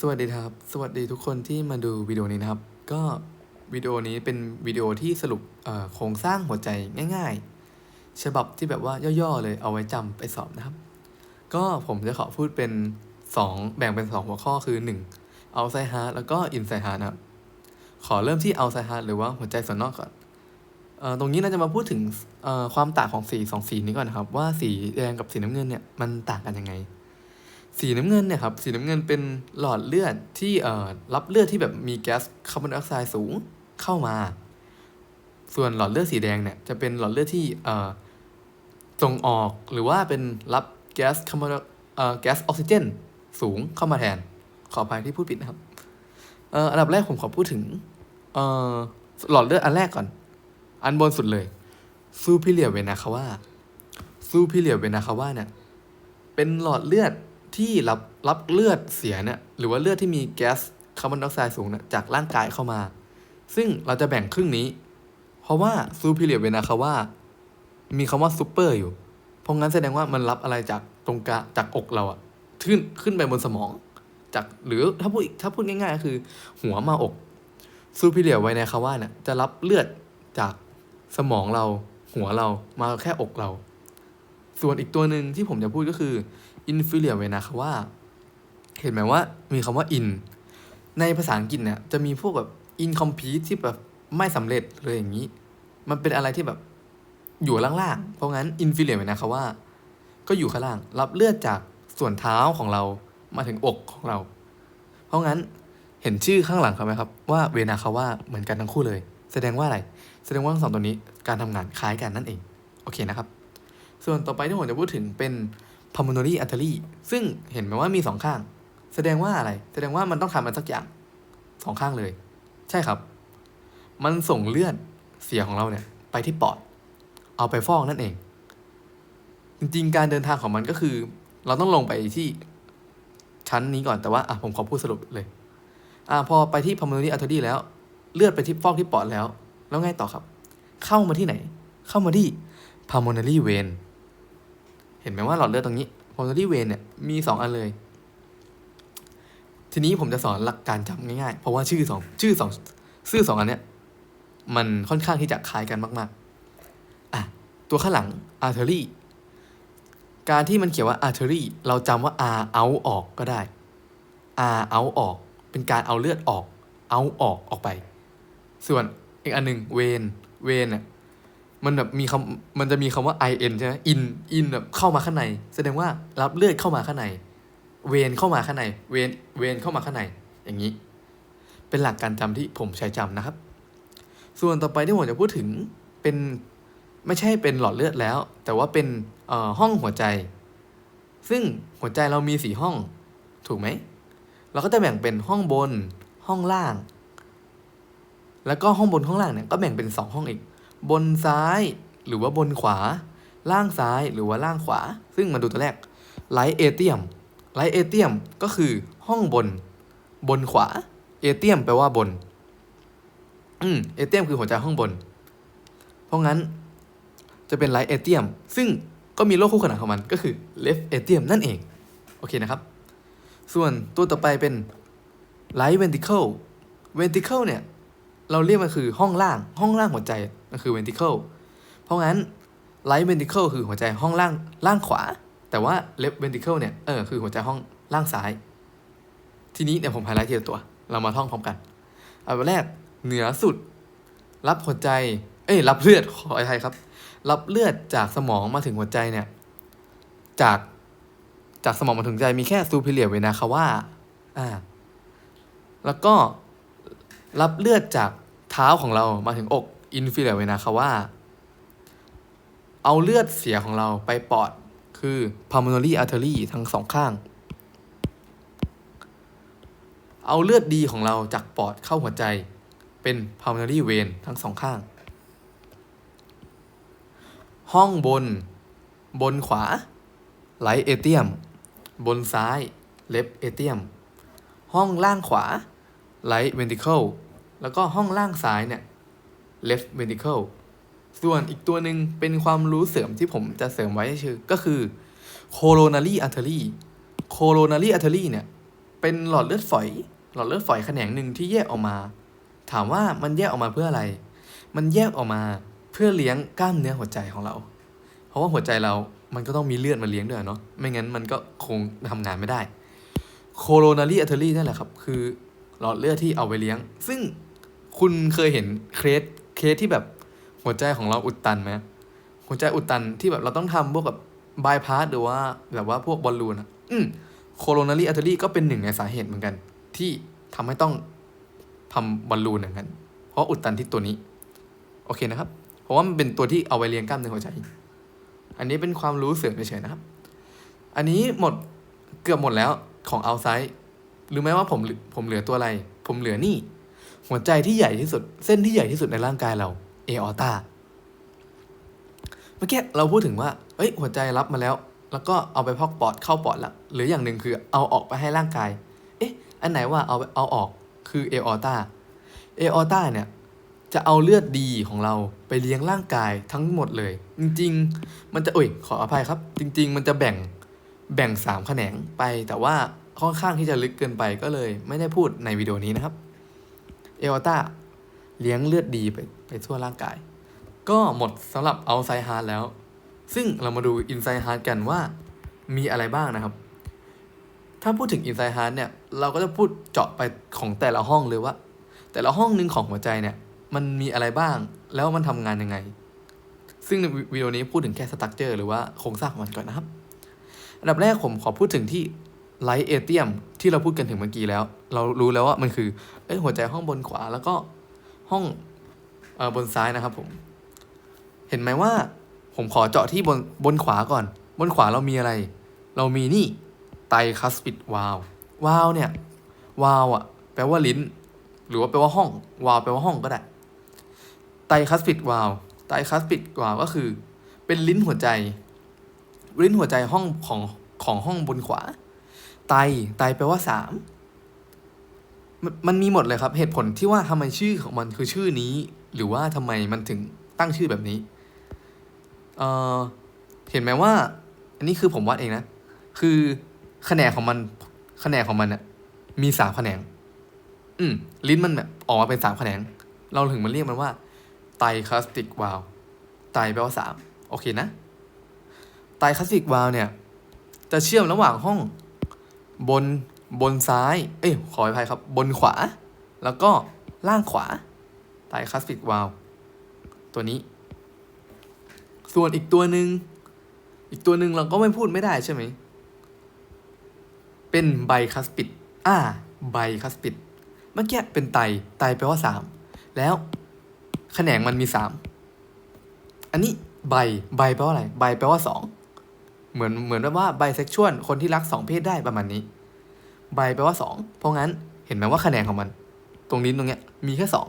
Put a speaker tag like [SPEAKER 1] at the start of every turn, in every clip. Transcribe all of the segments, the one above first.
[SPEAKER 1] สวัสดีครับ สวัสดีทุกคนที่มาดูวิดีโอนี้นะครับ ก็วิดีโอนี้เป็นวิดีโอที่สรุปโครงสร้างหัวใจง่าย ๆ ฉบับที่แบบว่าย่อๆเลยเอาไว้จำไปสอบนะครับ ก็ผมจะขอพูดเป็น 2 แบ่งเป็น 2 หัวข้อคือ1เอาไซฮาร์แล้วก็อินไซฮาร์นะครับ ขอเริ่มที่เอาไซฮาร์หรือว่าหัวใจส่วนนอกก่อนออตรงนี้เราจะมาพูดถึงความต่างของสีสองสีนี้ก่อนนะครับ ว่าสีแดงกับสีน้ำเงินเนี่ยมันต่างกันยังไง สีน้ำเงินเนี่ยครับสีน้ำเงินเป็นหลอดเลือดที่เอ่อรับเลือดที่แบบมีแก๊สคาร์บอนไดออกไซด์สูงเข้ามา ส่วนหลอดเลือดสีแดงเนี่ยจะเป็นหลอดเลือดที่เอ่อส่งออกหรือว่าเป็นรับแก๊สคาร์บอนเอ่อแก๊สออกซิเจนสูงเข้ามาแทน ขออภัยที่พูดผิดนะครับเอ่ออันดับแรกผมขอพูดถึงเอ่อหลอดเลือดอันแรกก่อน อันบนสุดเลยซูพิเลียเวนาคาว่าซูพิเลียเวนาคาว่าเนี่ยเป็นหลอดเลือด ที่รับรับเลือดเสียเนี่ยหรือว่าเลือดที่มีแก๊สคาร์บอนไดออกไซด์สูงเนี่ยจากร่างกายเข้ามา ซึ่งเราจะแบ่งครึ่งนี้ เพราะว่าซูพิเลียเวนาคาว่า มีคำว่าซูเปอร์อยู่ เพราะงั้นแสดงว่ามันรับอะไรจากตรงกลางจากอกเราอะขึ้นขึ้นไปบนสมอง จากหรือถ้าพูดอีกถ้าพูดง่ายๆก็คือ หัวมาอกซูพิเลียไวนาคาว่าเนี่ยจะรับเลือดจากสมองเราหัวเรามาแค่อกเรา ส่วนอีกตัวหนึ่งที่ผมจะพูดก็คือ inferior vena cava เห็นไหมว่ามีคำว่า in ในภาษาอังกฤษเนี่ยจะมีพวกแบบ incomplete ที่แบบไม่สำเร็จเลยอย่างนี้ มันเป็นอะไรที่แบบอยู่ล่างๆ เพราะงั้น inferior vena cava ก็อยู่ข้างล่าง รับเลือดจากส่วนเท้าของเรามาถึงอกของเรา เพราะงั้นเห็นชื่อข้างหลังเขาไหมครับว่าเวนาคาว่าเหมือนกันทั้งคู่เลย แสดงว่าอะไร แสดงว่าทั้งสองตัวนี้การทำงานคล้ายกันนั่นเอง โอเคนะครับ ส่วนต่อไปที่ผมจะพูดถึงเป็น pulmonary artery ซึ่งเห็นไหมว่ามีสองข้าง แสดงว่าอะไร แสดงว่ามันต้องทำมันสักอย่างสองข้างเลย ใช่ครับ มันส่งเลือดเสียของเราเนี่ย ไปที่ปอด เอาไปฟอกนั่นเอง จริงๆ การเดินทางของมันก็คือ เราต้องลงไปที่ชั้นนี้ก่อนแต่ว่าอะผมขอพูดสรุปเลย อะพอไปที่ pulmonary artery แล้ว เลือดไปที่ฟอกที่ปอดแล้ว แล้วไงต่อครับ เข้ามาที่ไหน เข้ามาที่ pulmonary vein เห็นไหมว่าหลอดเลือดตรงนี้ pulmonary vein เนี่ยมีสองอันเลย ทีนี้ผมจะสอนหลักการจำง่ายๆ เพราะว่าชื่อสองชื่อสองชื่อสองอันเนี้ยมันค่อนข้างที่จะคล้ายกันมากๆ อะ ตัวข้างหลัง artery การที่มันเขียนว่า artery เราจำว่า r out ออกก็ได้ r out ออก เป็นการเอาเลือดออกเอาออกออกไป ส่วนอีกอันหนึ่งเวนเวนเนี่ย มันแบบมีคำมันจะมีคำว่า in ใช่ไหม in in แบบเข้ามาข้างใน แสดงว่ารับเลือดเข้ามาข้างใน เวนเข้ามาข้างใน เวนเวนเข้ามาข้างใน อย่างนี้ เป็นหลักการจำที่ผมใช้จำนะครับ ส่วนต่อไปที่ผมจะพูดถึงเป็นไม่ใช่เป็นหลอดเลือดแล้ว แต่ว่าเป็นเอ่อห้องหัวใจ ซึ่งหัวใจเรามีสี่ห้อง ถูกไหม เราก็จะแบ่งเป็นห้องบน ห้องล่าง แล้วก็ห้องบนห้องล่างเนี่ยก็แบ่งเป็นสองห้องอีก บนซ้ายหรือว่าบนขวา ล่างซ้ายหรือว่าล่างขวา ซึ่งมาดูตัวแรกไลท์เอเทียมไลท์เอเทียมก็คือห้องบน บนขวาเอเทียมแปลว่าบน อืมเอเทียมคือหัวใจห้องบน เพราะงั้นจะเป็นไลท์เอเทียมซึ่งก็มีโลกคู่ขนานของมันก็คือเลฟเอเทียมนั่นเอง โอเคนะครับ ส่วนตัวต่อไปเป็น light ventricle ventricle เนี่ย เราเรียกมันคือห้องล่าง ห้องล่างหัวใจมันคือ ventricle เพราะงั้น light ventricle คือหัวใจห้องล่างล่างขวา แต่ว่า left ventricle เนี่ยเออคือหัวใจห้องล่างซ้าย ทีนี้เดี๋ยวผมไฮไลท์ทีละตัว เรามาท่องพร้อมกันอันแรกเหนือสุด รับหัวใจ เอ้ยรับเลือดขออภัยครับ รับเลือดจากสมองมาถึงหัวใจเนี่ย จากจากสมองมาถึงใจมีแค่ซูพิเลียเวนาคาว่าอ่า แล้วก็ รับเลือดจากเท้าของเรามาถึงอกอินฟิเลเวนาคาว่าเอาเลือดเสียของเราไปปอดคือ pulmonary artery ทั้งสองข้าง เอาเลือดดีของเราจากปอดเข้าหัวใจ เป็น pulmonary vein ทั้งสองข้าง ห้องบน บนขวาไหลเอเทียม บนซ้าย เลฟเอเทียม ห้องล่างขวา ไลท์เวนติเคิลแล้วก็ห้องล่างซ้ายเนี่ยเลฟเวนติเคิลส่วนอีกตัวหนึ่งเป็นความรู้เสริมที่ผมจะเสริมไว้ชื่อก็คือ coronary artery coronary artery เนี่ย เป็นหลอดเลือดฝอย หลอดเลือดฝอยแขนงหนึ่งที่แยกออกมา ถามว่ามันแยกออกมาเพื่ออะไร มันแยกออกมาเพื่อเลี้ยงกล้ามเนื้อหัวใจของเรา เพราะว่าหัวใจเรามันก็ต้องมีเลือดมาเลี้ยงด้วยเนาะไม่งั้นมันก็คงทำงานไม่ได้ coronary artery นั่นแหละครับ คือ หลอดเลือดที่เอาไปเลี้ยง ซึ่งคุณเคยเห็นเคสเคสที่แบบหัวใจของเราอุดตันไหมหัวใจอุดตันที่แบบเราต้องทำพวกกับบายพาสหรือว่าแบบว่าพวกบอลลูนอะอืม coronary artery ก็เป็นหนึ่งในสาเหตุเหมือนกัน ที่ทำให้ต้องทำบอลลูนเหมือนกัน เพราะอุดตันที่ตัวนี้ โอเคนะครับ เพราะว่ามันเป็นตัวที่เอาไว้เลี้ยงกล้ามเนื้อหัวใจ อันนี้เป็นความรู้เสริมเฉยๆนะครับ อันนี้หมดเกือบหมดแล้วของเอาไซด์ รือไหมว่าผมผมเหลือตัวอะไร ผมเหลือนี่ หัวใจที่ใหญ่ที่สุด เส้นที่ใหญ่ที่สุดในร่างกายเราเอออตาเมื่อกี้เราพูดถึงว่าเอ้ย หัวใจรับมาแล้ว แล้วก็เอาไปพอกปอดเข้าปอดละหรืออย่างหนึ่งคือเอาออกไปให้ร่างกาย เอ๊ะ อันไหนว่าเอาเอาออกคือเอออตาเอออตาเนี่ยจะเอาเลือดดีของเราไปเลี้ยงร่างกายทั้งหมดเลย จริง ๆ มันจะเอ้ยขออภัยครับ จริง ๆ มันจะแบ่งแบ่งสามแขนงไปแต่ว่า ค่อนข้างที่จะลึกเกินไปก็เลยไม่ได้พูดในวิดีโอนี้นะครับ เออตาเลี้ยงเลือดดีไปไปทั่วร่างกาย ก็หมดสำหรับเอาไซฮาร์ดแล้ว ซึ่งเรามาดูอินไซฮาร์ดกันว่ามีอะไรบ้างนะครับ ถ้าพูดถึงอินไซฮาร์ดเนี่ย เราก็จะพูดเจาะไปของแต่ละห้องเลยว่า แต่ละห้องหนึ่งของหัวใจเนี่ย มันมีอะไรบ้างแล้วมันทำงานยังไง ซึ่งในวิดีโอนี้พูดถึงแค่สตั๊กเจอร์หรือว่าโครงสร้างของมันก่อนนะครับ อันดับแรกผมขอพูดถึงที่ ไลท์เอเทียมที่เราพูดกันถึงเมื่อกี้แล้ว เรารู้แล้วว่ามันคือเอ้หัวใจห้องบนขวาแล้วก็ห้องเอ่อบนซ้ายนะครับผม เห็นไหมว่าผมขอเจาะที่บนบนขวาก่อน บนขวาเรามีอะไร เรามีนี่ไตคัสปิดวาลวาลเนี่ยวาลอะแปลว่าลิ้น หรือว่าแปลว่าห้องวาลแปลว่าห้องก็ได้ไตคัสปิดวาลไตคัสปิดวาลก็คือ เป็นลิ้นหัวใจ ลิ้นหัวใจห้องของของห้องบนขวา ไตไตแปลว่าสามมันมีหมดเลยครับ เหตุผลที่ว่าทำไมชื่อของมันคือชื่อนี้ หรือว่าทำไมมันถึงตั้งชื่อแบบนี้เออเห็นไหมว่า อันนี้คือผมวัดเองนะ คือแขนงของมันแขนงของมันเนี่ยมีสามแขนง อืมลิ้นมันแบบออกมาเป็นสามแขนง เราถึงมันเรียกมันว่าไตคลาสติกวาลไตแปลว่าสามโอเคนะไตคลาสติกวาลเนี่ย จะเชื่อมระหว่างห้อง บนบนซ้าย เอ้ยขออภัยครับ บนขวา แล้วก็ล่างขวาไตคลาสติกวาลตัวนี้ ส่วนอีกตัวหนึ่งอีกตัวหนึ่งเราก็ไม่พูดไม่ได้ใช่ไหม เป็นไบคัสปิด อ่า ไบคัสปิด เมื่อกี้เป็นไต ไตแปลว่าสาม แล้วแขนงมันมีสาม อันนี้ไบ ไบแปลว่าอะไร ไบแปลว่าสอง เหมือนเหมือนว่าไบเซ็กชวลคนที่รักสองเพศได้ประมาณนี้ไบแปลว่าสองเพราะงั้นเห็นไหมว่าคะแขนของมัน ตรงนี้ตรงเนี้ยมีแค่สอง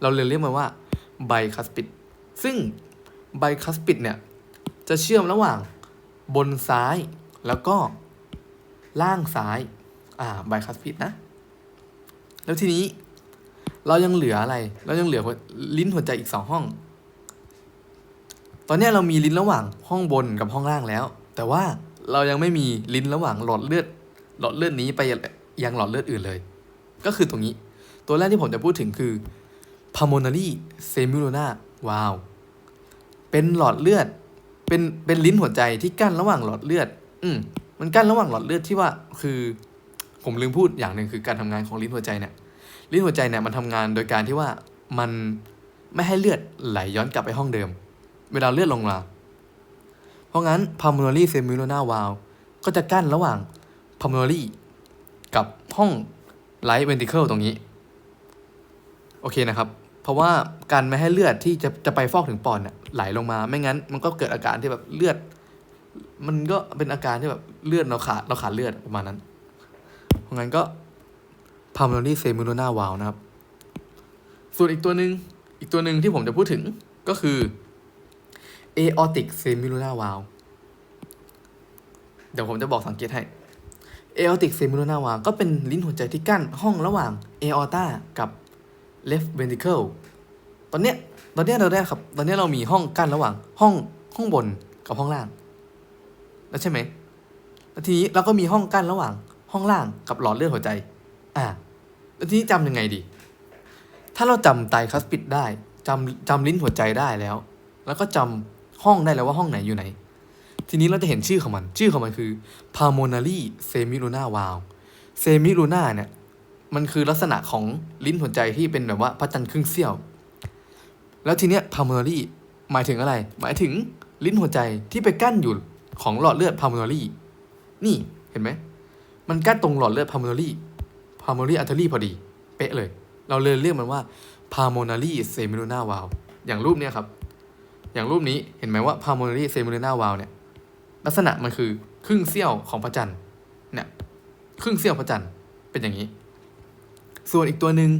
[SPEAKER 1] เราเลยเรียกมันว่าไบคัสปิดซึ่งไบคัสปิดเนี่ยจะเชื่อมระหว่างบนซ้ายแล้วก็ล่างซ้ายอ่าไบคัสปิดนะ แล้วทีนี้เรายังเหลืออะไร เรายังเหลือลิ้นหัวใจอีกสองห้อง ตอนนี้เรามีลิ้นระหว่างห้องบนกับห้องล่างแล้ว แต่ว่าเรายังไม่มีลิ้นระหว่างหลอดเลือด หลอดเลือดนี้ไปยังหลอดเลือดอื่นเลย ก็คือตรงนี้ ตัวแรกที่ผมจะพูดถึงคือ pulmonary semilunar valve เป็นหลอดเลือด เป็น เป็นลิ้นหัวใจที่กั้นระหว่างหลอดเลือด อืมมันกั้นระหว่างหลอดเลือดที่ว่า คือ ผมลืมพูดอย่างหนึ่งคือการทำงานของลิ้นหัวใจเนี่ย ลิ้นหัวใจเนี่ยมันทำงานโดยการที่ว่ามันไม่ให้เลือดไหลย้อนกลับไปห้องเดิม เวลาเลือดลงมา เพราะงั้น pulmonary semilunar valve ก็จะกั้นระหว่าง pulmonary กับห้อง right ventricle ตรงนี้ โอเคนะครับ เพราะว่าการไม่ให้เลือดที่จะจะไปฟอกถึงปอดเนี่ยไหลลงมา ไม่งั้น มันก็เกิดอาการที่แบบเลือด มันก็เป็นอาการที่แบบเลือดเราขาดเราขาดเลือดประมาณนั้น เพราะงั้นก็ pulmonary semilunar valve นะครับ ส่วนอีกตัวหนึ่งอีกตัวหนึ่งที่ผมจะพูดถึงก็คือ aortic semilunar valve เดี๋ยวผมจะบอกสังเกตให้ aortic semilunar valve ก็เป็นลิ้นหัวใจที่กั้นห้องระหว่าง aorta กับ left ventricle ตอนเนี้ยตอนเนี้ยเราได้ครับ ตอนเนี้ยเรามีห้องกั้นระหว่างห้องห้องบนกับห้องล่าง แล้วใช่ไหมแล้วทีนี้เราก็มีห้องกั้นระหว่างห้องล่างกับหลอดเลือดหัวใจ อ่า แล้วทีนี้จำยังไงดี ถ้าเราจำไตคัสปิดได้จำจำลิ้นหัวใจได้แล้ว แล้วก็จำ ห้องได้แล้วว่าห้องไหนอยู่ไหน ทีนี้เราจะเห็นชื่อของมัน ชื่อของมันคือ pulmonary semilunar valve semilunar เนี่ย มันคือลักษณะของลิ้นหัวใจที่เป็นแบบว่าพระจันทร์ครึ่งเสี้ยว แล้วทีเนี้ย pulmonary หมายถึงอะไร หมายถึงลิ้นหัวใจที่ไปกั้นอยู่ของหลอดเลือด pulmonary นี่เห็นไหม มันกั้นตรงหลอดเลือด pulmonary pulmonary artery พอดี เป๊ะเลย เราเลยเรียกมันว่า pulmonary semilunar valve อย่างรูปเนี้ยครับ อย่างรูปนี้เห็นไหมว่า pulmonary semilunar valve เนี่ยลักษณะมันคือครึ่งเสี้ยวของพระจันทร์เนี่ยครึ่งเสี้ยวพระจันทร์เป็นอย่างนี้ ส่วนอีกตัวหนึ่ง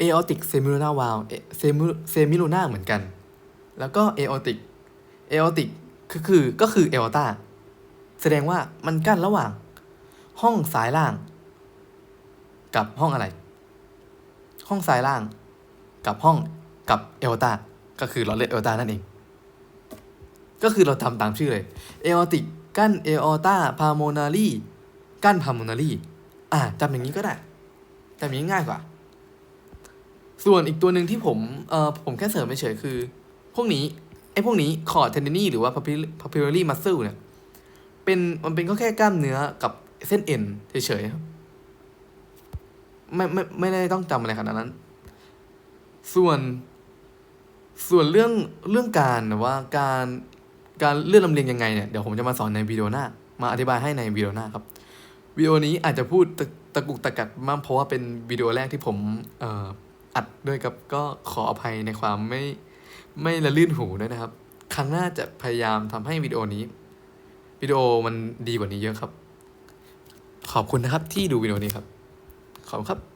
[SPEAKER 1] aortic semilunar valve semi semilunar เหมือนกัน แล้วก็ aortic aortic ก็คือก็คือ aorta แสดงว่ามันกั้นระหว่าง ห้องซ้ายล่าง กับห้องอะไร ห้องซ้ายล่าง กับห้องกับ aorta ก็คือหลอดเลือด aorta นั่นเอง ก็คือเราทำตามชื่อเลย aortic กั้น aorta pulmonary กั้น pulmonary อ่าจำอย่างนี้ก็ได้จำอย่างนี้ง่ายกว่า ส่วนอีกตัวหนึ่งที่ผมเอ่อผมแค่เสริมเฉยคือ พวกนี้ไอ้พวกนี้คอร์ tendini หรือว่า papillary papillary muscle เนี่ยเป็นมันเป็นก็แค่กล้ามเนื้อกับเส้นเอ็นเฉยๆครับไม่ไม่ไม่ได้ต้องจำอะไรขนาดนั้น ส่วนส่วนเรื่องเรื่องการว่าการ การเลื่อนลำเลียงยังไงเนี่ยเดี๋ยวผมจะมาสอนในวิดีโอหน้า มาอธิบายให้ในวิดีโอหน้าครับวิดีโอนี้อาจจะพูดตะตะกุกตะกักมากเพราะว่าเป็นวิดีโอแรกที่ผมอ,อัดด้วยครับก็ขออภัยในความไม่ไม่ละลื่นหูด้วยนะครับ ครั้งหน้าจะพยายามทำให้วิดีโอนี้วิดีโอมันดีกว่านี้เยอะครับ ขอบคุณนะครับที่ดูวิดีโอนี้ครับ ขอบคุณครับ